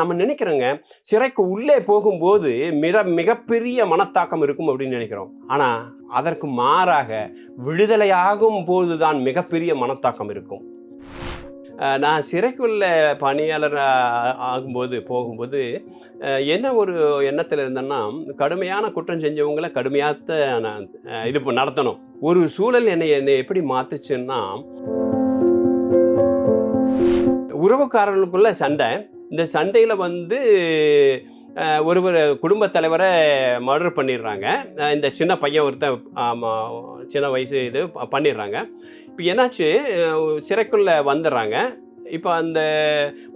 நம்ம நினைக்கிறோங்க சிறைக்கு உள்ளே போகும்போது மிக மிகப்பெரிய மனத்தாக்கம் இருக்கும் அப்படின்னு நினைக்கிறோம். ஆனால் அதற்கு மாறாக விடுதலையாகும் போது தான் மிகப்பெரிய மனத்தாக்கம் இருக்கும். நான் சிறைக்குள்ள பணியாளர் ஆகும்போது போகும்போது என்ன ஒரு எண்ணத்தில் இருந்தேன்னா கடுமையான குற்றம் செஞ்சவங்கள கடுமையாக நான் இது நடத்தணும். ஒரு சூழல் என்னை என்னை எப்படி மாற்றுச்சுன்னா உறவுக்காரர்களுக்குள்ள சண்டை இந்த சண்டையில் வந்து ஒருவர் குடும்பத் தலைவரை மர்டர் பண்ணிடுறாங்க. இந்த சின்ன பையன் ஒருத்தன் சின்ன வயசு இது பண்ணிடுறாங்க. இப்போ என்னாச்சு? சிறைக்குள்ளே வந்துடுறாங்க. இப்போ அந்த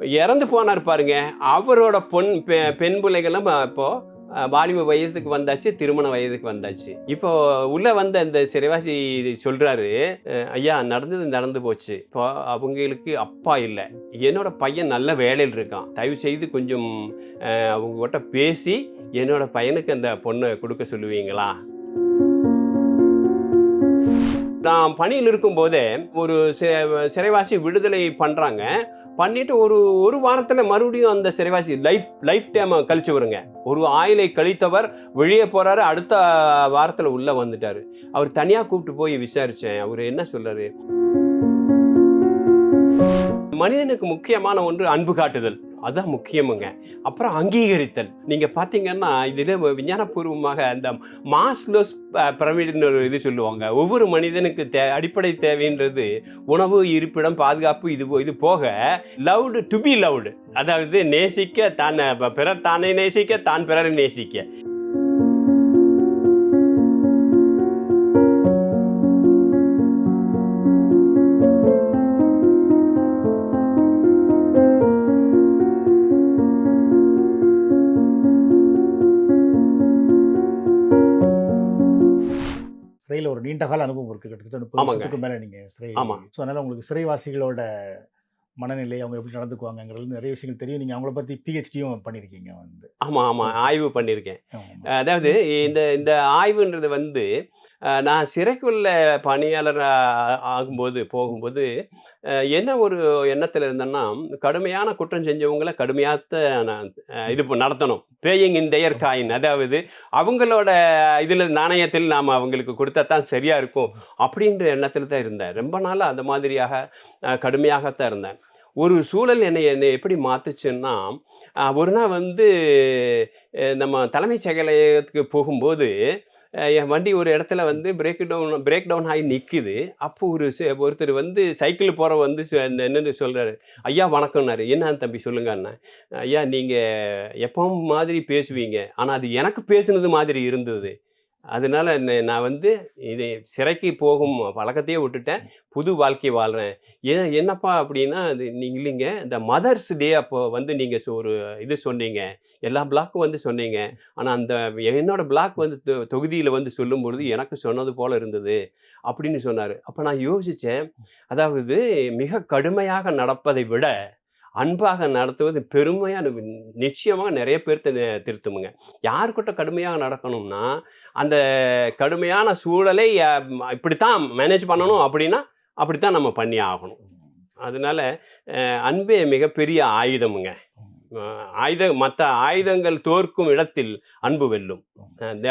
இறந்து போனார் பாருங்க. அவரோட பொன் பெ- பெண் பிள்ளைகளும் இப்போது வாலிப வயதுக்கு வந்தாச்சு திருமண வயதுக்கு வந்தாச்சு. இப்போ உள்ள வந்த இந்த சிறைவாசி சொல்றாரு ஐயா நடந்தது நடந்து போச்சு. இப்போ அவங்களுக்கு அப்பா இல்லை. என்னோட பையன் நல்ல வேலையில் இருக்கான். தயவு செய்து கொஞ்சம் அஹ், அவங்க கிட்ட பேசி என்னோட பையனுக்கு அந்த பொண்ணை கொடுக்க சொல்லுவீங்களா? நான் பணியில் இருக்கும்போதே ஒரு சிறைவாசி விடுதலை பண்ணுறாங்க பண்ணிட்டு ஒரு ஒரு வாரத்தில் மறுபடியும் அந்த சிறைவாசி லைஃப் லைஃப் டைம் கழிச்சு வருங்க. ஒரு ஆயிலை கழித்தவர் வெளியே போறாரு அடுத்த வாரத்தில் உள்ள வந்துட்டாரு. அவர் தனியாக கூப்பிட்டு போய் விசாரிச்சேன். அவர் என்ன சொல்றாரு? மனிதனுக்கு முக்கியமான ஒன்று அன்பு காட்டுதல். அதுதான் முக்கியமுங்க. அப்புறம் அங்கீகரித்தல். நீங்கள் பார்த்தீங்கன்னா இதில் விஞ்ஞானபூர்வமாக அந்த மாஸ்லோஸ் பிரமிடுன்னு ஒரு இது சொல்லுவாங்க. ஒவ்வொரு மனிதனுக்கு தே அடிப்படை தேவைன்றது உணவு இருப்பிடம் பாதுகாப்பு இது போ- இது போக லவ்டு டு பி லவ்டு. அதாவது நேசிக்க தான் பிறர் தானே நேசிக்க தான் பிறரை நேசிக்க. சிறையில் ஒரு நீண்ட கால அனுபவம் இருக்கு. கிட்டத்தட்ட முப்பது. வருஷத்துக்கு மேல நீங்க சிறை. ஸோ அதனால உங்களுக்கு சிறைவாசிகளோட மனநிலை அவங்க எப்படி நடந்துக்குவாங்கங்கிறது நிறைய விஷயங்கள் தெரியும். நீங்க அவங்கள பத்தி பிஹெச்டியும் பண்ணியிருக்கீங்க வந்து. ஆமா ஆமா. ஆய்வு பண்ணியிருக்கேன். அதாவது இந்த இந்த ஆய்வுன்றது வந்து நான் சிறைக்குள்ள பணியாளர் ஆகும்போது போகும்போது என்ன ஒரு எண்ணத்தில் இருந்தேன்னா கடுமையான குற்றம் செஞ்சவங்கள கடுமையாத்த நான் இது ப- நடத்தணும். பேயிங் இன் their காயின் அதாவது அவங்களோட இதில் நாணயத்தில் நாம் அவங்களுக்கு கொடுத்தா தான் சரியாக இருக்கும் அப்படின்ற எண்ணத்தில் தான் இருந்தேன். ரொம்ப நாள் அந்த மாதிரியாக அஹ், கடுமையாகத்தான் இருந்தேன். ஒரு சூழல் என்னை என்னை எப்படி மாத்துச்சுன்னா அஹ், ஒரு நாள் வந்து அஹ், நம்ம தலைமைச் செயலகத்துக்கு போகும்போது அஹ், என் வண்டி ஒரு இடத்துல வந்து பிரேக் டவுன் பிரேக் டவுன் ஆகி நிற்குது அப்போ ஒரு சே ஒருத்தர் வந்து சைக்கிள் போகிற வந்து என்னென்னு சொல்கிறாரு ஐயா வணக்கம்னாரு. என்னன்னு தம்பி சொல்லுங்க அண்ணன் ஐயா நீங்கள் எப்பவும் மாதிரி பேசுவீங்க. ஆனால் அது எனக்கு பேசுனது மாதிரி இருந்தது. அதனால நான் வந்து இது சிறைக்கு போகும் பழக்கத்தையே விட்டுட்டேன். புது வாழ்க்கை வாழ்கிறேன் ஏன் என்னப்பா அப்படின்னா அது நீங்க இல்லைங்க. இந்த மதர்ஸ் டே அப்போ வந்து நீங்கள் ஒரு இது சொன்னீங்க. எல்லா பிளாக்கும் வந்து சொன்னீங்க. ஆனால் அந்த என்னோட பிளாக் வந்து தொ- தொகுதியில வந்து சொல்லும் பொழுது எனக்கு சொன்னது போல இருந்தது அப்படின்னு சொன்னார். அப்போ நான் யோசித்தேன் அதாவது மிக கடுமையாக நடப்பதை விட அன்பாக நடத்துவது பெருமையாக நிச்சயமாக நிறைய பேர் திருத்துமுங்க. யாருக்கிட்ட கடுமையாக நடக்கணும்னா அந்த கடுமையான சூழலை இப்படித்தான் மேனேஜ் பண்ணணும் அப்படின்னா அப்படித்தான் நம்ம பண்ணி ஆகணும். அதனால அன்பே மிகப்பெரிய ஆயுதமுங்க. ஆயுத மற்ற ஆயுதங்கள் தோற்கும் இடத்தில் அன்பு வெல்லும்.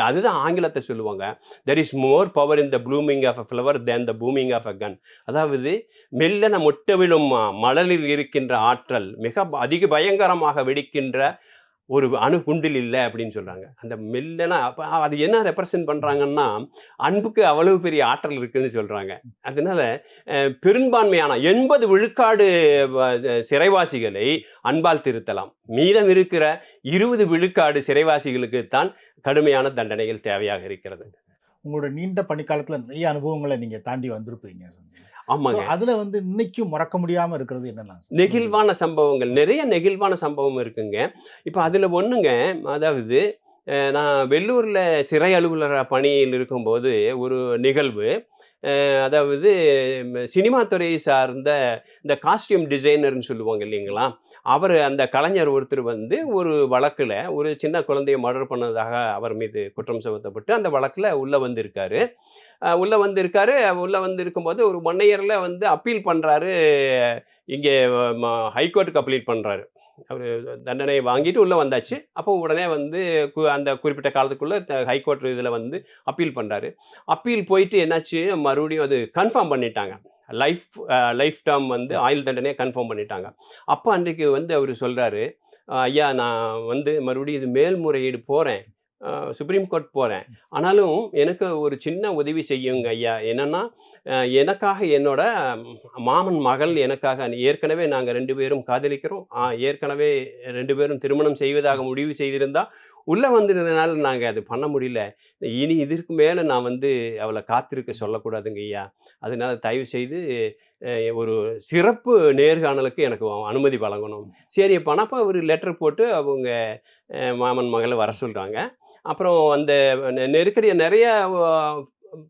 அதுதான் ஆங்கிலத்தை சொல்லுவாங்க. There is more power in the blooming of a flower than the booming of a gun அதாவது மெல்லன மொட்டவிழும் ம- மணலில் இருக்கின்ற ஆற்றல் மிக அதிக பயங்கரமாக வெடிக்கின்ற ஒரு அணுகுண்டில் இல்லை அப்படின்னு சொல்கிறாங்க அந்த மெல்லனா அப்போ அது என்ன ரெப்ரசன்ட் பண்ணுறாங்கன்னா அன்புக்கு அவ்வளவு பெரிய ஆற்றல் இருக்குதுன்னு சொல்கிறாங்க அதனால் பெரும்பான்மையான எண்பது விழுக்காடு சிறைவாசிகளை அன்பால் திருத்தலாம். மீதம் இருக்கிற இருபது விழுக்காடு சிறைவாசிகளுக்கு தான் கடுமையான தண்டனைகள் தேவையாக இருக்கிறது. உங்களோட நீண்ட பணிக்காலத்தில் நிறைய அனுபவங்களை நீங்கள் தாண்டி வந்திருப்பீங்க ஆமாங்க. அதுல வந்து இன்னைக்கும் மறக்க முடியாம இருக்கிறது என்னன்னா நெகிழ்வான சம்பவங்கள். நிறைய நெகிழ்வான சம்பவம் இருக்குங்க. இப்போ அதில் ஒன்றுங்க அதாவது நான் வெள்ளூரில் சிறை அலுவலர் பணியில் இருக்கும்போது ஒரு நிகழ்வு. அதாவது சினிமா துறை சார்ந்த இந்த காஸ்டியூம் டிசைனர்னு சொல்லுவாங்க இல்லைங்களா? அவர் அந்த கலைஞர் ஒருத்தர் வந்து ஒரு வழக்கில் ஒரு சின்ன குழந்தையை மர்டர் பண்ணதாக அவர் மீது குற்றம் சுமத்தப்பட்டு அந்த வழக்கில் உள்ளே வந்திருக்காரு. உள்ளே வந்திருக்காரு. உள்ளே வந்திருக்கும்போது ஒரு ஒன் இயரில் வந்து அப்பீல் பண்ணுறாரு இங்கே ஹைகோர்ட்டுக்கு அப்பீல் பண்ணுறாரு அவர் தண்டனை வாங்கிட்டு உள்ளே வந்தாச்சு. அப்போ உடனே வந்து கு- அந்த குறிப்பிட்ட காலத்துக்குள்ளே ஹைகோர்ட் இதில் வந்து அப்பீல் பண்ணுறாரு அப்பீல் போயிட்டு என்னாச்சு? மறுபடியும் அது கன்ஃபார்ம் பண்ணிட்டாங்க. லைஃப் லைஃப் டேர்ம் வந்து ஆயுள் தண்டனையை கன்ஃபார்ம் பண்ணிட்டாங்க. அப்போ அன்றைக்கு வந்து அவர் சொல்றாரு "அஹ் ஐயா நான் வந்து மறுபடியும் இது மேல்முறையீடு போகிறேன் சுப்ரீம் கோர்ட் போகிறேன் ஆனாலும் எனக்கு ஒரு சின்ன உதவி செய்யுங்க ஐயா. என்னன்னா எனக்காக என்னோட மாமன் மகள் எனக்காக ஏற்கனவே நாங்கள் ரெண்டு பேரும் காதலிக்கிறோம். ஏற்கனவே ரெண்டு பேரும் திருமணம் செய்வதாக முடிவு செய்திருந்தால் உள்ளே வந்திருந்தனால நாங்கள் அது பண்ண முடியல. இனி இதற்கு மேலே நான் வந்து அவளை காத்திருக்க சொல்லக்கூடாதுங்க ஐயா. அதனால் தயவு செய்து ஒரு சிறப்பு நேர்காணலுக்கு எனக்கு அனுமதி வழங்கணும். சரி அப்போ ஒரு லெட்டர் போட்டு அவங்க மாமன் மகளை வர சொல்கிறாங்க அப்புறம் அந்த நெ- நெருக்கடியை நிறைய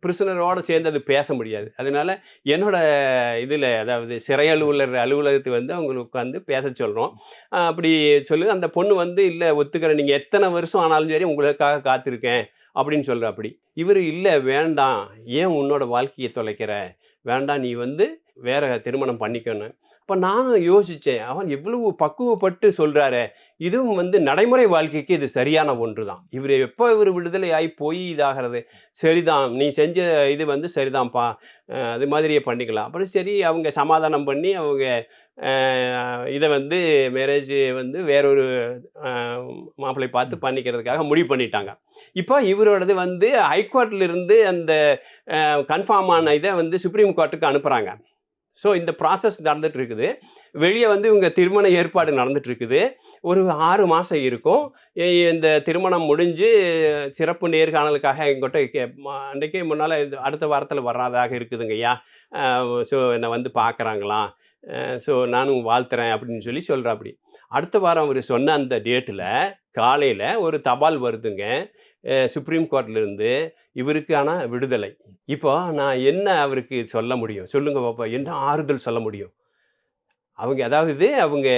பிரிசனரோடு சேர்ந்து அது பேச முடியாது. அதனால என்னோட இதில் அதாவது சிறை அலுவலர் அலுவலகத்தை வந்து அவங்களுக்கு உட்காந்து பேச சொல்கிறோம் அப்படி சொல்லி அந்த பொண்ணு வந்து இல்லை ஒத்துக்கிறேன் நீங்கள் எத்தனை வருஷம் ஆனாலும் சரி உங்களுக்காக காத்திருக்கேன் அப்படின்னு சொல்கிற அப்படி. இவர் இல்லை வேண்டாம். ஏன் உன்னோட வாழ்க்கையை தொலைக்கிற? வேண்டாம் நீ வந்து வேற திருமணம் பண்ணிக்கணும் அப்போ நானும் யோசித்தேன் அவன் எவ்வளவு பக்குவப்பட்டு சொல்கிறாரே இதுவும் வந்து நடைமுறை வாழ்க்கைக்கு இது சரியான ஒன்று தான் இவர் எப்போ இவர் விடுதலை ஆகி போய் இதாகிறது? சரிதான் நீ செஞ்ச இது வந்து சரிதான்ப்பா அது மாதிரியே பண்ணிக்கலாம். அப்புறம் சரி அவங்க சமாதானம் பண்ணி அவங்க இதை வந்து மேரேஜ் வந்து வேறொரு மாப்பிள்ளை பார்த்து பண்ணிக்கிறதுக்காக முடிவு பண்ணிட்டாங்க. இப்போ இவரோடது வந்து ஹைகோர்ட்ல இருந்து அந்த கன்ஃபார்ம் ஆன இதை வந்து சுப்ரீம் கோர்ட்டுக்கு அனுப்புகிறாங்க ஸோ இந்த ப்ராசஸ் நடந்துட்டு இருக்குது வெளியே வந்து இவங்க திருமண ஏற்பாடு நடந்துட்டு இருக்குது ஒரு ஆறு மாதம் இருக்கும். இந்த திருமணம் முடிஞ்சு சிறப்பு நேர்காணலுக்காக எங்கிட்ட கே- அன்றைக்கே முன்னால் அடுத்த வாரத்தில் வர்றதாக இருக்குதுங்க ஐயா. ஸோ என்னை வந்து பார்க்குறாங்களாம் ஸோ நானும் வாழ்த்துறேன் அப்படின்னு சொல்லி சொல்கிறேன் அப்படி அடுத்த வாரம் அவர் சொன்ன அந்த டேட்டில் காலையில் ஒரு தபால் வருதுங்க. சுப்ரீம் கோர்ட்லேருந்து இவருக்கான விடுதலை. இப்போ நான் என்ன அவருக்கு சொல்ல முடியும்? சொல்லுங்கள் பாப்பா என்ன ஆறுதல் சொல்ல முடியும்? அவங்க அதாவது அவங்க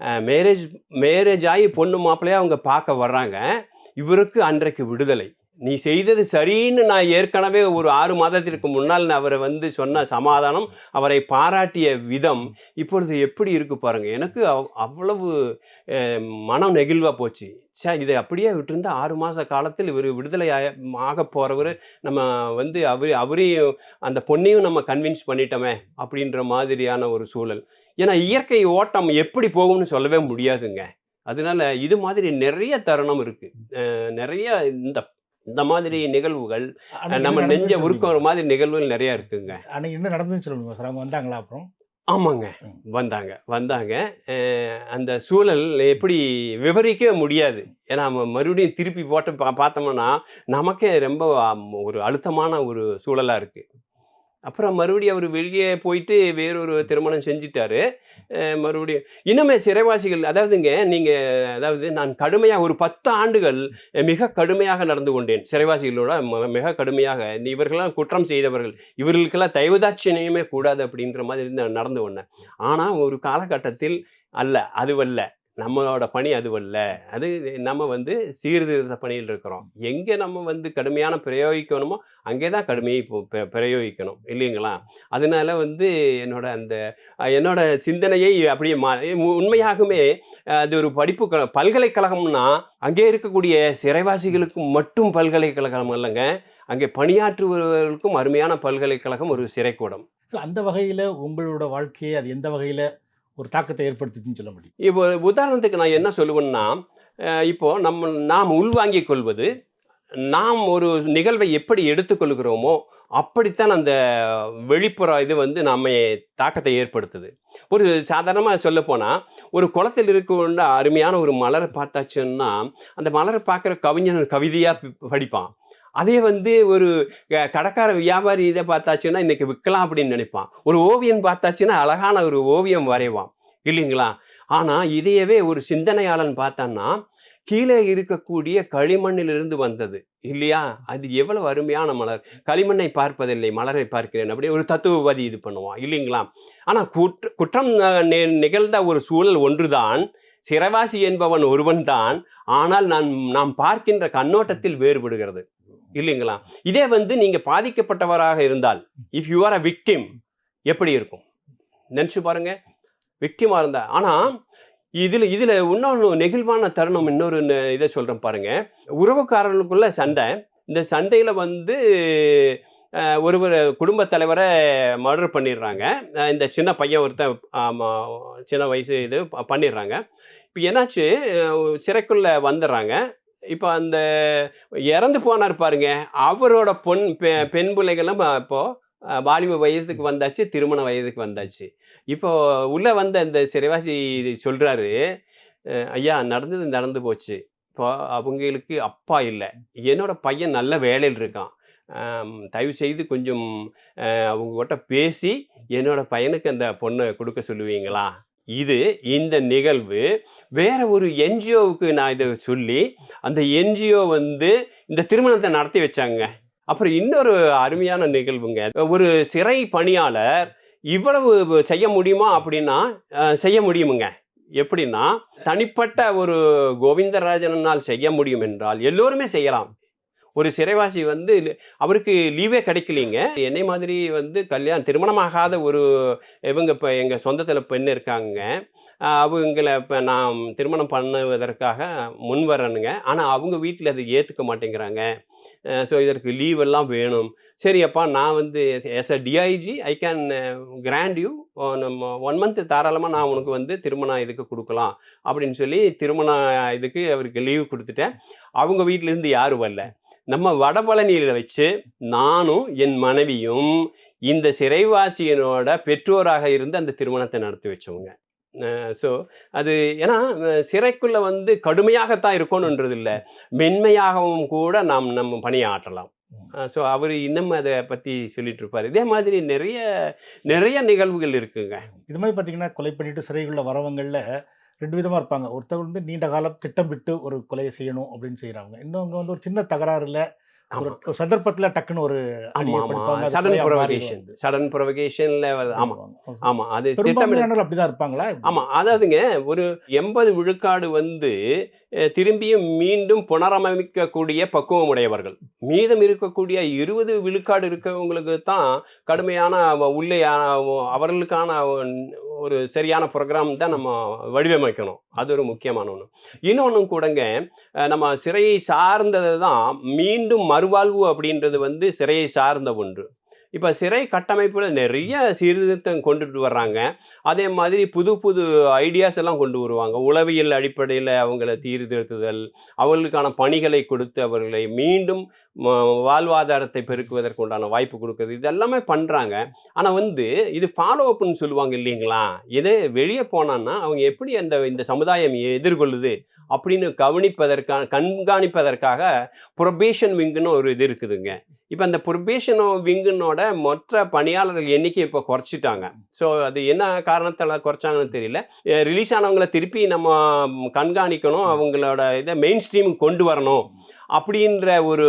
மேரேஜ் மேரேஜ் ஆகி பொண்ணு மாப்பிள்ளையே அவங்க பார்க்க வர்றாங்க. இவருக்கு அன்றைக்கு விடுதலை. நீ செய்தது சரின்னு நான் ஏற்கனவே ஒரு ஆறு மாதத்திற்கு முன்னால் நான் அவரை வந்து சொன்ன சமாதானம் அவரை பாராட்டிய விதம் இப்பொழுது எப்படி இருக்கு பாருங்க. எனக்கு அவ்- அவ்வளவு மனம் நெகிழ்வாக போச்சு. சே இதை அப்படியே விட்டுருந்தா ஆறு மாத காலத்தில் இவர் விடுதலை ஆக போகிறவர் நம்ம வந்து அவர் அவரையும் அந்த பொண்ணையும் நம்ம கன்வின்ஸ் பண்ணிட்டோமே அப்படின்ற மாதிரியான ஒரு சூழல். ஏன்னா இயற்கை ஓட்டம் எப்படி போகும்னு சொல்லவே முடியாதுங்க. அதனால இது மாதிரி நிறைய தருணம் இருக்குது நிறைய இந்த இந்த மாதிரி நிகழ்வுகள் நம்ம நெஞ்ச உருக்குற சொல்லுங்க மாதிரி நிகழ்வுகள் நிறைய இருக்குங்க. அன்னைக்கு என்ன நடந்துன்னு சொல்லுங்க சார் அவங்க வந்தாங்களா அப்புறம்? ஆமாங்க. வந்தாங்க. வந்தாங்க. அந்த சூழல் எப்படி விவரிக்கவே முடியாது. ஏன்னா நம்ம மறுபடியும் திருப்பி போட்டு பா பார்த்தோம்னா நமக்கே ரொம்ப ஒரு அழுத்தமான ஒரு சூழலாக இருக்குது அப்புறம் மறுபடியும் அவர் வெளியே போயிட்டு வேறொரு திருமணம் செஞ்சிட்டாரு. மறுபடியும் இன்னுமே சிறைவாசிகள் அதாவதுங்க நீங்கள் அதாவது நான் கடுமையாக ஒரு பத்து ஆண்டுகள் மிக கடுமையாக நடந்து கொண்டேன். சிறைவாசிகளோட மிக கடுமையாக. இந்த இவர்களெல்லாம் குற்றம் செய்தவர்கள். இவர்களுக்கெல்லாம் தயவுதாட்சியமே கூடாது அப்படின்ற மாதிரி நான் நடந்து கொண்டேன். ஆனால் ஒரு காலகட்டத்தில் அல்ல அதுவல்ல. நம்மளோட பணி அதுவல்ல. அது நம்ம வந்து சீர்திருத்த பணியில் இருக்கிறோம். எங்கே நம்ம வந்து கடுமையான பிரயோகிக்கணுமோ அங்கே தான் கடுமையை இப்போ பிரயோகிக்கணும். இல்லைங்களா? அதனால வந்து என்னோட அந்த என்னோட சிந்தனையை அப்படியே மா உண்மையாகவே அது ஒரு படிப்பு க- பல்கலைக்கழகம்னா அங்கே இருக்கக்கூடிய சிறைவாசிகளுக்கு மட்டும் பல்கலைக்கழகம் இல்லைங்க அங்கே பணியாற்றுபவர்களுக்கும் அருமையான பல்கலைக்கழகம் ஒரு சிறைக்கூடம். ஸோ அந்த வகையில் உங்களோட வாழ்க்கையை அது எந்த வகையில் ஒரு தாக்கத்தை ஏற்படுத்துச்சுன்னு சொல்ல முடியும். இப்போ உதாரணத்துக்கு நான் என்ன சொல்லுவேன்னா இப்போது இப்போ நம்ம நாம் உள்வாங்கிக் கொள்வது நாம் ஒரு நிகழ்வை எப்படி எடுத்துக்கொள்கிறோமோ அப்படித்தான் அந்த வெளிப்புற இது வந்து நம்ம தாக்கத்தை ஏற்படுத்துது. ஒரு சாதாரணமாக சொல்லப்போனால் ஒரு குளத்தில் இருக்கின்ற அருமையான ஒரு மலரை பார்த்தாச்சுன்னா அந்த மலரை பார்க்குற கவிஞன் கவிதையாக படிப்பான். அதே வந்து ஒரு க- கடைக்கார வியாபாரி இதை பார்த்தாச்சுன்னா இன்னைக்கு விற்கலாம் அப்படின்னு நினைப்பான். ஒரு ஓவியம் பார்த்தாச்சுன்னா அழகான ஒரு ஓவியம் வரைவான். இல்லைங்களா? ஆனால் இதையவே ஒரு சிந்தனையாளன் பார்த்தான்னா கீழே இருக்கக்கூடிய களிமண்ணிலிருந்து வந்தது. இல்லையா? அது எவ்வளவு அருமையான மலர். களிமண்ணை பார்ப்பதில்லை மலரை பார்க்கிறேன் அப்படி ஒரு தத்துவவாதி இது பண்ணுவான். இல்லைங்களா? ஆனால் குற்ற குற்றம் நி- நிகழ்ந்த ஒரு சூழல் ஒன்றுதான். சிறைவாசி என்பவன் ஒருவன்தான். ஆனால் நான் நாம் பார்க்கின்ற கண்ணோட்டத்தில் வேறுபடுகிறது. இல்லைங்களா? இதே வந்து நீங்கள் பாதிக்கப்பட்டவராக இருந்தால் if you are a victim எப்படி இருக்கும்? நினச்சி பாருங்க. விக்டிமாக இருந்தால் ஆனால் இதில் இதில் இன்னொன்று நெகிழ்வான தருணம் இன்னொரு இதை சொல்கிறேன் பாருங்கள் உறவுக்காரர்களுக்குள்ள சண்டை இந்த சண்டையில் வந்து ஒருவர் குடும்ப தலைவரை மர்டர் பண்ணிடுறாங்க. இந்த சின்ன பையன் ஒருத்தன் சின்ன வயசு இது பண்ணிடுறாங்க. இப்போ என்னாச்சு? சிறைக்குள்ளே வந்துடுறாங்க. இப்போ அந்த இறந்து போனார் பாருங்க. அவரோட பொன் பெ- பெண் பிள்ளைகளும் இப்போது வாலிப வயதுக்கு வந்தாச்சு திருமண வயதுக்கு வந்தாச்சு. இப்போ உள்ளே வந்த இந்த சிறைவாசி சொல்கிறாரு ஐயா நடந்தது நடந்து போச்சு. இப்போ அவங்களுக்கு அப்பா இல்லை. என்னோட பையன் நல்ல வேலையில் இருக்கான். தயவு செய்து கொஞ்சம் அவங்ககிட்ட பேசி என்னோட பையனுக்கு அந்த பொண்ணை கொடுக்க சொல்லுவீங்களா? இது இந்த நிகழ்வு வேற ஒரு என்ஜிஓவுக்கு நான் இதை சொல்லி அந்த என்ஜிஓ வந்து இந்த திருமணத்தை நடத்தி வச்சாங்க. அப்புறம் இன்னொரு அருமையான நிகழ்வுங்க. ஒரு சிறை பணியாளர் இவ்வளவு செய்ய முடியுமா அப்படின்னா செய்ய முடியுமுங்க. எப்படின்னா தனிப்பட்ட ஒரு கோவிந்தராஜனால் செய்ய முடியும் என்றால் எல்லோருமே செய்யலாம். ஒரு சிறைவாசி வந்து அவருக்கு லீவே கிடைக்கலீங்க. என்னை மாதிரி வந்து கல்யாணம் திருமணமாகாத ஒரு இவங்க இப்போ எங்கள் சொந்தத்தில் பெண் இருக்காங்க. அவங்கள இப்போ நான் திருமணம் பண்ணுவதற்காக முன் வரணுங்க. ஆனால் அவங்க வீட்டில் அதை ஏற்றுக்க மாட்டேங்கிறாங்க. ஸோ இதற்கு லீவ் எல்லாம் வேணும். சரி அப்பா நான் வந்து yes a DIG I can grant you நம்ம ஒன் மந்த் தாராளமாக நான் உனக்கு வந்து திருமணம் இதுக்கு கொடுக்கலாம். அப்படின்னு சொல்லி திருமணம் இதுக்கு அவருக்கு லீவ் கொடுத்துட்டேன். அவங்க வீட்டிலேருந்து யாரும் வரல. நம்ம வடபழனியில் வச்சு நானும் என் மனைவியும் இந்த சிறைவாசியனோட பெற்றோராக இருந்து அந்த திருமணத்தை நடத்தி வச்சவங்க. ஸோ அது ஏன்னா சிறைக்குள்ள வந்து கடுமையாகத்தான் இருக்கணுன்றது இல்லை மென்மையாகவும் கூட நாம் நம்ம பணியாற்றலாம். ஸோ அவர் இன்னும் அதை பற்றி சொல்லிட்டு இருப்பார் இதே மாதிரி நிறைய நிறைய நிகழ்வுகள் இருக்குங்க. இது மாதிரி பார்த்தீங்கன்னா கொலை பண்ணிட்டு சிறைக்குள்ள வரவங்களில் ரெண்டு விதமாக இருப்பாங்க. ஒருத்தர் வந்து நீண்ட காலம் திட்டமிட்டு ஒரு கொலையை செய்யணும் அப்படின்னு செய்கிறாங்க இன்னொன்று வந்து ஒரு சின்ன தகராறுல ஒரு சந்தர்ப்பத்துல டக்குன்னு ஒரு சடன் ப்ரொவகேஷன். சடன் ப்ரொவகேஷன்ல ஆமா. ஆமா. அது திட்டமிட பெரும்பான்மையானவர் அப்படிதான் இருப்பாங்களா? ஆமா. அதாவதுங்க ஒரு எண்பது விழுக்காடு வந்து திரும்பியும் மீண்டும் புனரமைக்கக்கூடிய பக்குவம் உடையவர்கள். மீதம் இருக்கக்கூடிய இருபது விழுக்காடு இருக்கவங்களுக்கு தான் கடுமையான உள்ளே அவர்களுக்கான ஒரு சரியான ப்ரோக்ராம் தான் நம்ம வடிவமைக்கணும். அது ஒரு முக்கியமான ஒன்று இன்னொன்று கூடங்க நம்ம சிறையை சார்ந்தது தான் மீண்டும் மறுவாழ்வு அப்படின்றது வந்து சிறையை சார்ந்த ஒன்று. இப்போ சிறை கட்டமைப்பில் நிறைய சீர்திருத்தம் கொண்டுட்டு வர்றாங்க. அதே மாதிரி புது புது ஐடியாஸ் எல்லாம் கொண்டு வருவாங்க. உளவியல் அடிப்படையில் அவங்கள தீர்திருத்துதல் அவர்களுக்கான பணிகளை கொடுத்து அவர்களை மீண்டும் வாழ்வாதாரத்தை பெருக்குவதற்கு உண்டான வாய்ப்பு கொடுக்குறது இது எல்லாமே பண்ணுறாங்க ஆனால் வந்து இது ஃபாலோ அப்னு சொல்லுவாங்க இல்லைங்களா? இதே வெளியே போனான்னா அவங்க எப்படி அந்த இந்த சமுதாயம் எதிர்கொள்ளுது அப்படின்னு கவனிப்பதற்கான கண்காணிப்பதற்காக ப்ரொபேஷன் விங்குன்னு ஒரு இது இருக்குதுங்க. இப்போ அந்த ப்ரொபேஷன் விங்குனோட மற்ற பணியாளர்கள் எண்ணிக்கை இப்போ குறைச்சிட்டாங்க. ஸோ அது என்ன காரணத்தால் குறைச்சாங்கன்னு தெரியல. ரிலீஸ் ஆனவங்களை திருப்பி நம்ம கண்காணிக்கணும். அவங்களோட இதை மெயின் ஸ்ட்ரீம் கொண்டு வரணும். அப்படின்ற ஒரு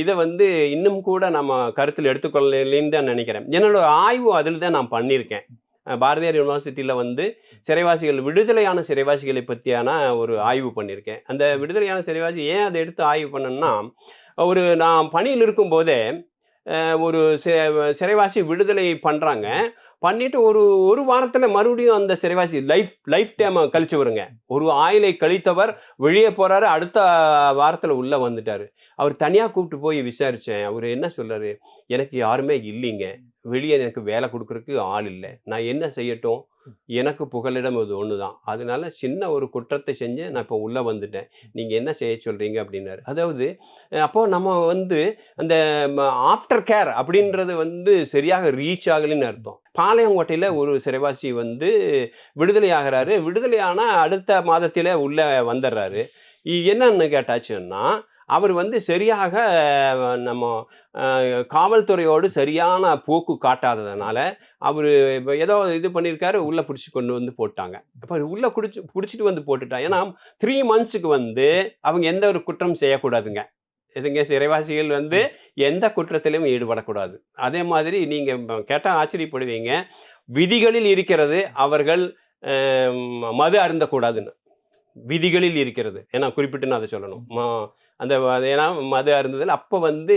இதை வந்து இன்னும் கூட நம்ம கருத்தில் எடுத்துக்கொள்ளலேன்னு தான் நினைக்கிறேன். என்னோட ஆய்வு அதில் தான் நான் பண்ணியிருக்கேன். பாரதியார் யூனிவர்சிட்டியில் வந்து சிறைவாசிகள் விடுதலையான சிறைவாசிகளை பற்றியான ஒரு ஆய்வு பண்ணியிருக்கேன். அந்த விடுதலையான சிறைவாசி ஏன் அதை எடுத்து ஆய்வு பண்ணேன்னா ஒரு நான் பணியில் இருக்கும்போதே ஒரு சிறைவாசி விடுதலை பண்ணுறாங்க பண்ணிட்டு ஒரு ஒரு வாரத்தில் மறுபடியும் அந்த சிறைவாசி லைஃப் லைஃப் டைம் கழிச்சு வருங்க ஒரு ஆயிலை கழித்தவர் வெளியே போறாரு அடுத்த வாரத்தில் உள்ளே வந்துட்டாரு. அவர் தனியாக கூப்பிட்டு போய் விசாரித்தேன் அவர் என்ன சொல்றாரு? எனக்கு யாருமே இல்லைங்க. வெளியே எனக்கு வேலை கொடுக்கறதுக்கு ஆள் இல்லை. நான் என்ன செய்யட்டும்? எனக்கு புகலிடம் இது ஒன்று தான் அதனால சின்ன ஒரு குற்றத்தை செஞ்சு நான் இப்போ உள்ளே வந்துட்டேன். நீங்கள் என்ன செய்ய சொல்கிறீங்க அப்படின்னாரு. அதாவது அப்போது நம்ம வந்து அந்த ஆஃப்டர் கேர் அப்படின்றது வந்து சரியாக ரீச் ஆகலைன்னு அர்த்தம். பாளையங்கோட்டையில் ஒரு சிறைவாசி வந்து விடுதலை ஆகிறாரு. விடுதலை ஆனால் அடுத்த மாதத்தில் உள்ளே வந்துடுறாரு. என்னன்னு கேட்டாச்சுன்னா அவர் வந்து சரியாக நம்ம காவல்துறையோடு சரியான போக்கு காட்டாததுனால அவர் ஏதோ இது பண்ணியிருக்காரு உள்ளே பிடிச்சி கொண்டு வந்து போட்டாங்க. அப்போ உள்ளே பிடிச்சி பிடிச்சிட்டு வந்து போட்டுட்டா. ஏன்னா த்ரீ மந்த்ஸுக்கு வந்து அவங்க எந்த ஒரு குற்றம் செய்யக்கூடாதுங்க. இதுங்க சிறைவாசிகள் வந்து எந்த குற்றத்திலும் ஈடுபடக்கூடாது. அதே மாதிரி நீங்கள் கேட்டால் ஆச்சரியப்படுவீங்க. விதிகளில் இருக்கிறது அவர்கள் மது அருந்தக்கூடாதுன்னு. விதிகளில் இருக்கிறது. ஏன்னா குறிப்பிட்டு நான் அதை சொல்லணும். அந்த ஏன்னா மது அருந்துதல் அப்போ வந்து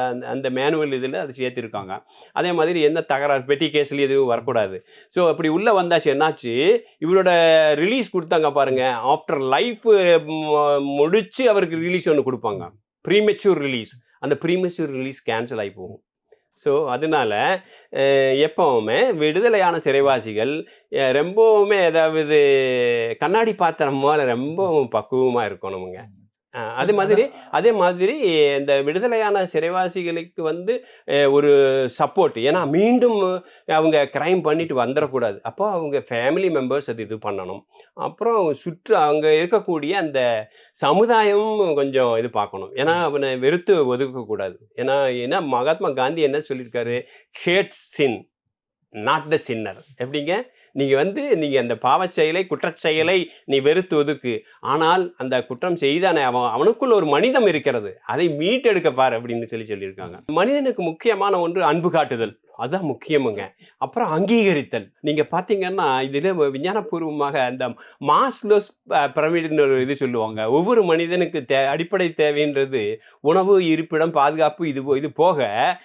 அந்த அந்த மேனுவல் இதில் அது சேர்த்திருக்காங்க. அதே மாதிரி என்ன தகராறு பெட்டி கேஸ்லேயும் எதுவும் வரக்கூடாது. ஸோ அப்படி உள்ளே வந்தாச்சு என்னாச்சு? இவரோட ரிலீஸ் கொடுத்தாங்க பாருங்க. ஆஃப்டர் லைஃப் முடித்து அவருக்கு ரிலீஸ் ஒன்று கொடுப்பாங்க. ப்ரீமெச்சூர் ரிலீஸ் அந்த ப்ரீமெச்சூர் ரிலீஸ் கேன்சல் ஆகி போகும். ஸோ அதனால எப்போவுமே விடுதலையான சிறைவாசிகள் ரொம்பவுமே ஏதாவது கண்ணாடி பாத்திரம் போல ரொம்பவும் பக்குவமாக இருக்கணுமுங்க. அது மாதிரி அதே மாதிரி இந்த விடுதலையான சிறைவாசிகளுக்கு வந்து ஒரு சப்போர்ட் ஏன்னா மீண்டும் அவங்க கிரைம் பண்ணிட்டு வந்துடக்கூடாது. அப்போ அவங்க ஃபேமிலி மெம்பர்ஸ் அது இது பண்ணணும். அப்புறம் சுற்று அங்கே இருக்கக்கூடிய அந்த சமுதாயமும் கொஞ்சம் இது பார்க்கணும். ஏன்னா அவனை வெறுத்து ஒதுக்கக்கூடாது. ஏன்னா ஏன்னா மகாத்மா காந்தி என்ன சொல்லியிருக்காரு? ஹேட் சின் நாட் த சின்னர் எப்படிங்க? நீங்கள் வந்து நீங்கள் அந்த பாவச்செயலை செயலை நீ வெறுத்து ஒதுக்கு ஆனால் அந்த குற்றம் செய்தானே அவன் அவனுக்குள்ள ஒரு மனிதம் இருக்கிறது. அதை மீட்டெடுக்க பாரு அப்படின்னு சொல்லி சொல்லியிருக்காங்க. மனிதனுக்கு முக்கியமான ஒன்று அன்பு காட்டுதல். அதுதான் முக்கியமுங்க. அப்புறம் அங்கீகரித்தல். நீங்கள் பார்த்தீங்கன்னா இதில் விஞ்ஞானபூர்வமாக அந்த மாஸ்லோஸ் பிரமிடுன்னு ஒரு இது சொல்லுவாங்க. ஒவ்வொரு மனிதனுக்கு தே அடிப்படை தேவைன்றது உணவு இருப்பிடம் பாதுகாப்பு இது போ- இது போக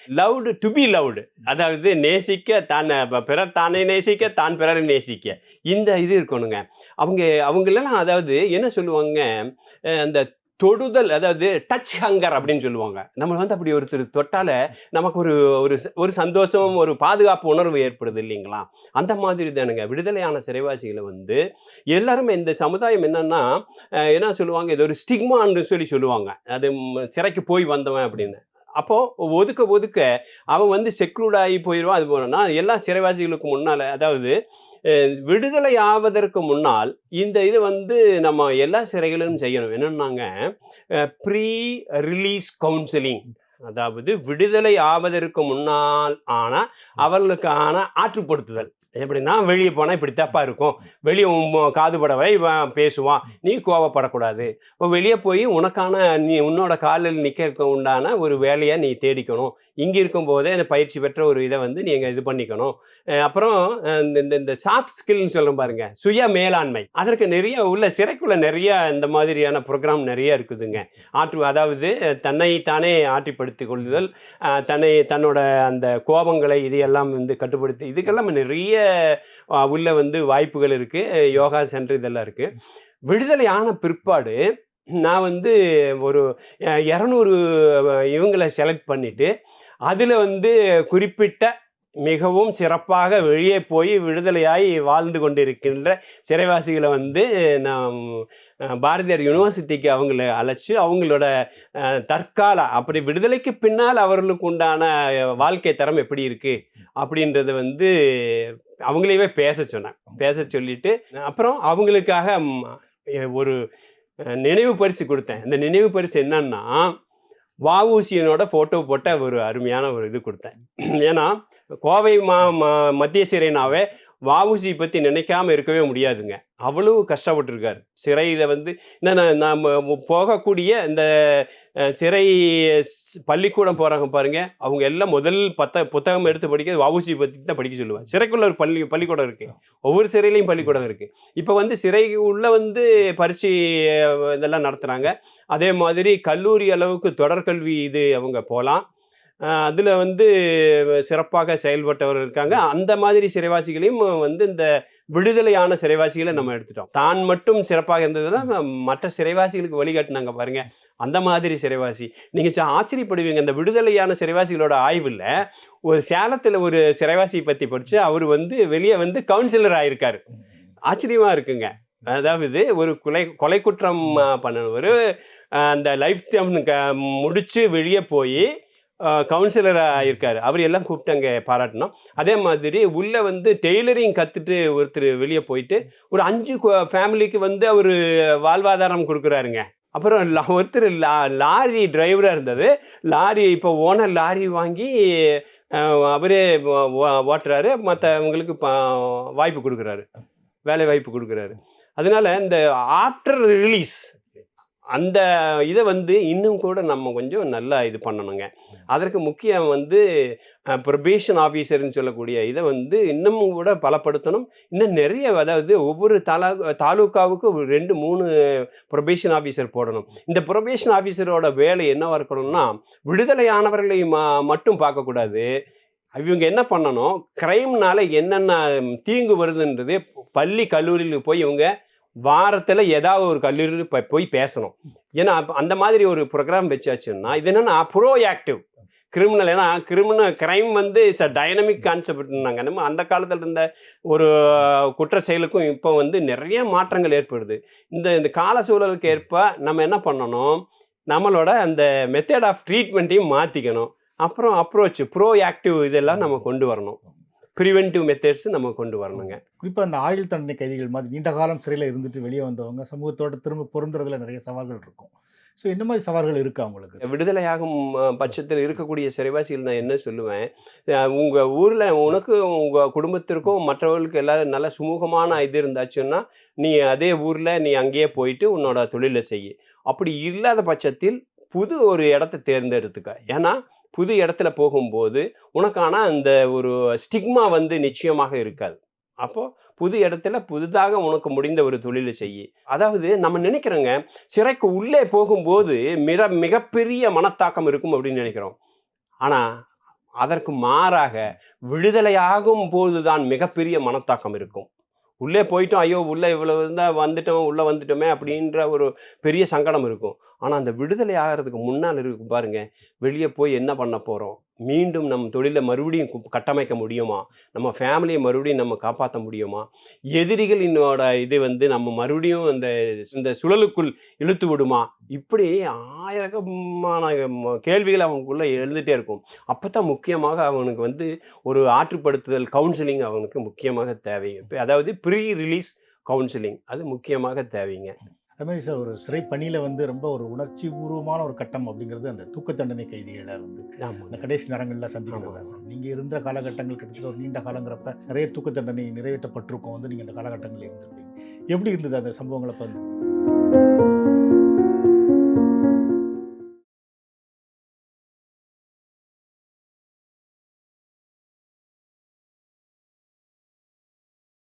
லவ்டு டு பி லவ்டு. அதாவது நேசிக்க தான் பிறர் தானே நேசிக்க தான் பிறரை நேசிக்க. இந்த இது இருக்கணுங்க. அவங்க அவங்களெல்லாம் அதாவது என்ன சொல்லுவாங்க அந்த தொடுதல் அதாவது டச் ஹங்கர் அப்படின்னு சொல்லுவாங்க. நம்ம வந்து அப்படி ஒருத்தர் தொட்டால நமக்கு ஒரு ஒரு ஒரு சந்தோஷம் ஒரு பாதுகாப்பு உணர்வு ஏற்படுது இல்லைங்களா? அந்த மாதிரி தானுங்க. விடுதலையான சிறைவாசிகளை வந்து எல்லாருமே இந்த சமுதாயம் என்னன்னா என்ன சொல்லுவாங்க? இது ஒரு ஸ்டிக்மான்னு சொல்லி சொல்லுவாங்க. அது சிறைக்கு போய் வந்தவன் அப்படின்னு. அப்போது ஒதுக்க ஒதுக்க அவன் வந்து செக்லூட் ஆகி போயிடுவான். அது போனா எல்லா சிறைவாசிகளுக்கு முன்னால் அதாவது விடுதலை ஆவதற்கு முன்னால் இந்த இது வந்து நம்ம எல்லா சிறைகளிலும் செய்யணும். என்னன்னாங்க? ப்ரீ ரிலீஸ் கவுன்சிலிங் அதாவது விடுதலை ஆவதற்கு முன்னால் ஆன அவர்களுக்கான ஆற்றுப்படுத்துதல். எப்படின்னா வெளியே போனால் இப்படி தப்பாக இருக்கும். வெளியே காதுபடவை பேசுவான். நீ கோவப்படக்கூடாது. இப்போ வெளியே போய் உனக்கான நீ உன்னோட காலில் நிற்க உண்டான ஒரு வேலையை நீ தேடிக்கணும். இங்கே இருக்கும்போதே இந்த பயிற்சி பெற்ற ஒரு இதை வந்து நீங்கள் இது பண்ணிக்கணும். அப்புறம் இந்த இந்த- இந்த சாஃப்ட் ஸ்கில்னு சொல்கிறோம் பாருங்க. சுய மேலாண்மை. அதற்கு நிறைய உள்ள சிறைக்குள்ள நிறைய இந்த மாதிரியான ப்ரோக்ராம் நிறைய இருக்குதுங்க. ஆற்று அதாவது தன்னை தானே ஆற்றிப்படுத்திக் கொள்ளுதல் தன்னை தன்னோட அந்த கோபங்களை இதையெல்லாம் வந்து கட்டுப்படுத்தி இதுக்கெல்லாம் நிறைய உள்ள வந்து வாய்ப்புகள் இருக்குது யோகா சென்டர் இதெல்லாம் இருக்குது விடுதலை ஆன பிற்பாடு நான் வந்து ஒரு இரநூறு இவங்களை செலக்ட் பண்ணிவிட்டு அதில் வந்து குறிப்பிட்ட மிகவும் சிறப்பாக வெளியே போய் விடுதலையாய் வாழ்ந்து கொண்டிருக்கின்ற சிறைவாசிகளை வந்து நான் பாரதியார் யூனிவர்சிட்டிக்கு அவங்கள அழைச்சி அவங்களோட தற்கால அப்படி விடுதலைக்கு பின்னால் அவர்களுக்கு உண்டான வாழ்க்கை தரம் எப்படி இருக்குது அப்படின்றத வந்து அவங்களையவே பேச சொன்னேன் பேச சொல்லிட்டு அப்புறம் அவங்களுக்காக ஒரு நினைவு பரிசு கொடுத்தேன். இந்த நினைவு பரிசு என்னன்னா வஉசியனோட ஃபோட்டோ போட்ட ஒரு அருமையான ஒரு இது கொடுத்தேன். ஏன்னா கோவை மா ம- மத்திய சிறைனாவே வாவுசி பற்றி நினைக்காம இருக்கவே முடியாதுங்க. அவ்வளவு கஷ்டப்பட்டிருக்காரு. சிறையில் வந்து என்னென்ன நாம் போகக்கூடிய இந்த சிறை பள்ளிக்கூடம் போகிறாங்க பாருங்கள் அவங்க எல்லாம் முதல் பத்த புத்தகம் எடுத்து படிக்கிறது வாவுசி பற்றி தான் படிக்க சொல்லுவேன் சிறைக்குள்ளே ஒரு பள்ளி பள்ளிக்கூடம் இருக்குது ஒவ்வொரு சிறையிலையும் பள்ளிக்கூடம் இருக்குது இப்போ வந்து சிறை உள்ளே வந்து பரிட்சை இதெல்லாம் நடத்துகிறாங்க அதே மாதிரி கல்லூரி அளவுக்கு தொடர்கல்வி இது அவங்க போகலாம் அதில் வந்து சிறப்பாக செயல்பட்டவர் இருக்காங்க. அந்த மாதிரி சிறைவாசிகளையும் வந்து இந்த விடுதலையான சிறைவாசிகளை நம்ம எடுத்துட்டோம். தான் மட்டும் சிறப்பாக இருந்ததுன்னா மற்ற சிறைவாசிகளுக்கு வழிகாட்டினாங்க பாருங்க. அந்த மாதிரி சிறைவாசி. நீங்கள் ஆச்சரியப்படுவீங்க. இந்த விடுதலையான சிறைவாசிகளோட ஆய்வில் ஒரு சேலத்தில் ஒரு சிறைவாசியை பற்றி படித்து அவர் வந்து வெளியே வந்து கவுன்சிலர் ஆயிருக்காரு. ஆச்சரியமாக இருக்குங்க. அதாவது ஒரு கொலை கொலை குற்றம் பண்ணினவர் அந்த லைஃப் டைம் முடிச்சு வெளியே போய் கவுன்சிலராக ஆயிருக்காரு. அவர் எல்லாம் கூப்பிட்டு அங்கே பாராட்டணும். அதே மாதிரி உள்ளே வந்து டெய்லரிங் கற்றுட்டு ஒருத்தர் வெளியே போயிட்டு ஒரு அஞ்சு ஃபேமிலிக்கு வந்து அவர் வாழ்வாதாரம் கொடுக்குறாருங்க. அப்புறம் லா- ஒருத்தர் லா லாரி டிரைவராக இருந்தது. லாரி இப்போ ஓனர் லாரி வாங்கி அவரே ஓ- ஓட்டுறாரு. மற்றவங்களுக்கு வாய்ப்பு கொடுக்குறாரு. வேலை வாய்ப்பு கொடுக்குறாரு. அதனால இந்த ஆஃப்டர் ரிலீஸ் அந்த இதை வந்து இன்னும் கூட நம்ம கொஞ்சம் நல்லா இது பண்ணணுங்க. அதற்கு முக்கியம் வந்து ப்ரொபேஷன் ஆஃபீஸர்னு சொல்லக்கூடிய இதை வந்து இன்னமும் கூட பலப்படுத்தணும். இன்னும் நிறைய அதாவது ஒவ்வொரு தலா தாலுக்காவுக்கு ஒரு ரெண்டு மூணு ப்ரொபேஷன் ஆஃபீஸர் போடணும். இந்த ப்ரொபேஷன் ஆஃபீஸரோட வேலை என்னவாக இருக்கணும்னா விடுதலையானவர்களை ம மட்டும் பார்க்கக்கூடாது. இவங்க என்ன பண்ணணும்? க்ரைம்னால என்னென்ன தீங்கு வருதுன்றது பள்ளி கல்லூரியில் போய் இவங்க வாரத்தில் ஏதாவது ஒரு கல்லூரியில் போய் போய் பேசணும். ஏன்னா அந்த மாதிரி ஒரு ப்ரோக்ராம் வச்சாச்சுன்னா இது என்னென்னா ப்ரோ ஆக்டிவ் கிரிமினல் ஏன்னா கிரிமினல் கிரைம் வந்து இட்ஸ் அ டைனமிக் கான்செப்ட்னாங்க நம்ம அந்த காலத்தில் இருந்த ஒரு குற்ற செயலுக்கும் இப்போ வந்து நிறைய மாற்றங்கள் ஏற்படுது. இந்த இந்த கால சூழலுக்கு ஏற்ப நம்ம என்ன பண்ணணும்? நம்மளோட அந்த மெத்தட் ஆஃப் ட்ரீட்மெண்ட்டையும் மாற்றிக்கணும் அப்புறம் அப்ரோச் ப்ரோ ஆக்டிவ் இதெல்லாம் நம்ம கொண்டு வரணும். ப்ரிவென்டிவ் மெத்தட்ஸ் நம்ம கொண்டு வரணுங்க. குறிப்பாக அந்த ஆயுள் தண்டனை கைதிகள் மாதிரி நீண்ட காலம் சிறையில் இருந்துட்டு வெளியே வந்தவங்க சமூகத்தோட திரும்ப பொருந்துறதுல நிறைய சவால்கள் இருக்கும். ஸோ இந்த மாதிரி சவால்கள் இருக்கா உங்களுக்கு? விடுதலையாகும் பட்சத்தில் இருக்கக்கூடிய சிறைவாசிகள் நான் என்ன சொல்லுவேன்? அஹ், உங்க ஊர்ல உனக்கு உங்க குடும்பத்திற்கும் மற்றவர்களுக்கு எல்லாரும் நல்ல சுமூகமான இது இருந்தாச்சுன்னா நீ அதே ஊர்ல நீ அங்கேயே போயிட்டு உன்னோட தொழிலை செய். அப்படி இல்லாத பட்சத்தில் புது ஒரு இடத்த தேர்ந்தெடுத்துக்க. ஏன்னா புது இடத்துல போகும்போது உனக்கான அந்த ஒரு ஸ்டிக்மா வந்து நிச்சயமாக இருக்காது. அப்போது புது இடத்துல புதிதாக உனக்கு முடிந்த ஒரு தொழிலை செய்யி. அதாவது நம்ம நினைக்கிறோங்க சிறைக்கு உள்ளே போகும்போது மிக மிகப்பெரிய மனத்தாக்கம் இருக்கும் அப்படின்னு நினைக்கிறோம். ஆனால் அதற்கு மாறாக விடுதலையாகும் போதுதான் மிகப்பெரிய மனத்தாக்கம் இருக்கும். உள்ளே போயிட்டோம் ஐயோ உள்ளே இவ்வளவு இருந்தால் வந்துட்டோம் உள்ளே வந்துட்டோமே அப்படின்ற ஒரு பெரிய சங்கடம் இருக்கும். ஆனால் அந்த விடுதலை ஆகிறதுக்கு முன்னால் இருக்கு பாருங்கள் வெளியே போய் என்ன பண்ண போகிறோம் மீண்டும் நம் தொழிலை மறுபடியும் கட்டமைக்க முடியுமா? நம்ம ஃபேமிலியை மறுபடியும் நம்ம காப்பாற்ற முடியுமா? எதிரிகள் எதிரிகளினோட இது வந்து நம்ம மறுபடியும் அந்த இந்த சுழலுக்குள் இழுத்து விடுமா? இப்படி ஆயிரக்கமான கேள்விகள் அவனுக்குள்ள எழுந்துட்டே இருக்கும். அப்போ தான் முக்கியமாக அவனுக்கு வந்து ஒரு ஆற்றுப்படுத்துதல் கவுன்சிலிங் அவனுக்கு முக்கியமாக தேவை. அதாவது ப்ரீ ரிலீஸ் கவுன்சிலிங் அது முக்கியமாக தேவைங்க. அது மாதிரி சார் ஒரு சிறை பணியில் வந்து ரொம்ப ஒரு உணர்ச்சி பூர்வமான ஒரு கட்டம் அப்படிங்கிறது அந்த தூக்கு தண்டனை கைதிகளை வந்து அந்த கடைசி நேரங்களில் சந்திக்கிறது சார். நீங்கள் இருந்த காலகட்டங்கள் கிட்டத்தட்ட ஒரு நீண்ட காலங்கிறப்ப நிறைய தூக்கு தண்டனை நிறைவேற்றப்பட்டிருக்கும் வந்து நீங்கள் அந்த காலகட்டங்களில் இருந்திருப்பீங்க. எப்படி இருந்தது அந்த சம்பவங்களை பார்த்து